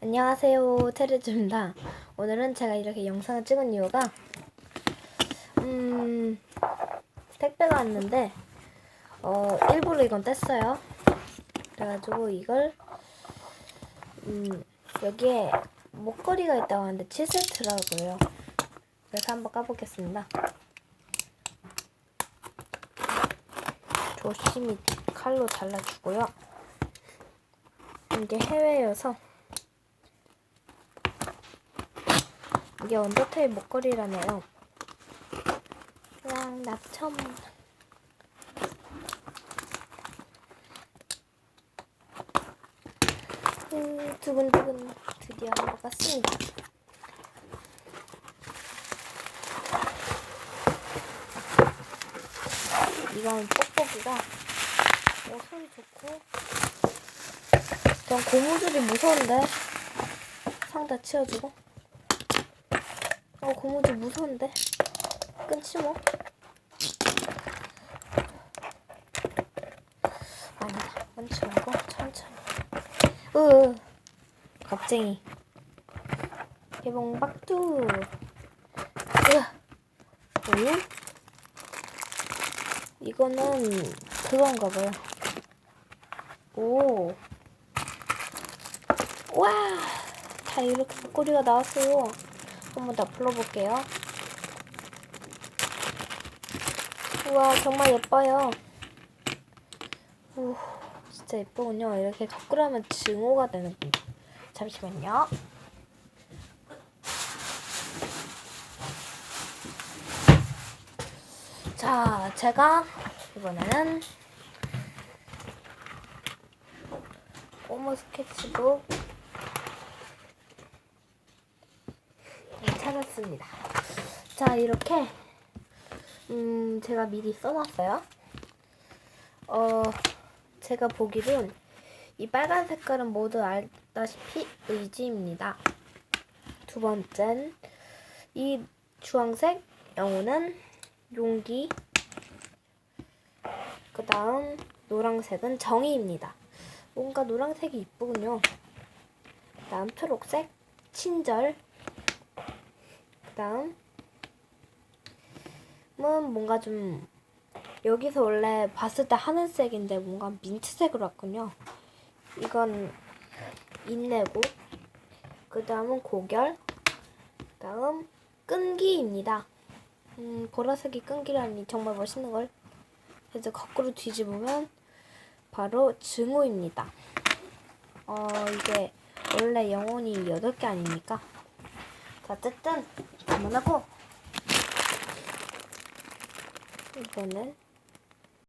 안녕하세요 테르즈입니다. 오늘은 제가 이렇게 영상을 찍은 이유가 음 택배가 왔는데 어 일부러 이건 뗐어요. 그래가지고 이걸 음 여기에 목걸이가 있다고 하는데 7세트라고요. 그래서 한번 까보겠습니다. 조심히 칼로 잘라주고요. 이게 해외여서 이게 언더테일 목걸이라네요. 그냥 낙첨. 음, 두근두근 드디어 한번 깠습니다. 이건 뽁뽁이가 어, 소리 좋고 그냥 고무줄이 무서운데 상다 치워주고 어 고무줄 무서운데? 끊지 뭐. 아니다. 끊지 말고 천천히. 으 겁쟁이. 개봉박두. 응? 이거는 그건가 봐요. 오. 와! 다 이렇게 목걸이가 나왔어요. 한번 더 불러볼게요. 우와, 정말 예뻐요. 우, 진짜 예쁘군요. 이렇게 거꾸로 하면 증오가 되는군요. 잠시만요. 자, 제가 이번에는 꼬무 스케치북 찾았습니다. 자, 이렇게 음, 제가 미리 써놨어요. 어, 제가 보기론 이 빨간 색깔은 모두 알다시피 의지입니다. 두 번째는 이 주황색 영혼은 용기. 그 다음 노란색은 정의입니다. 뭔가 노란색이 이쁘군요. 그 다음 초록색 친절. 그 다음은 뭔가 좀 여기서 원래 봤을 때 하늘색인데 뭔가 민트색으로 왔군요. 이건 인내고 그 다음은 고결 그 다음 끈기입니다. 음, 보라색이 끈기라니 정말 멋있는 걸. 그래서 거꾸로 뒤집으면 바로 증오입니다. 어, 이게 원래 영혼이 8개 아닙니까? 자, 어쨌든 그만하고 이거는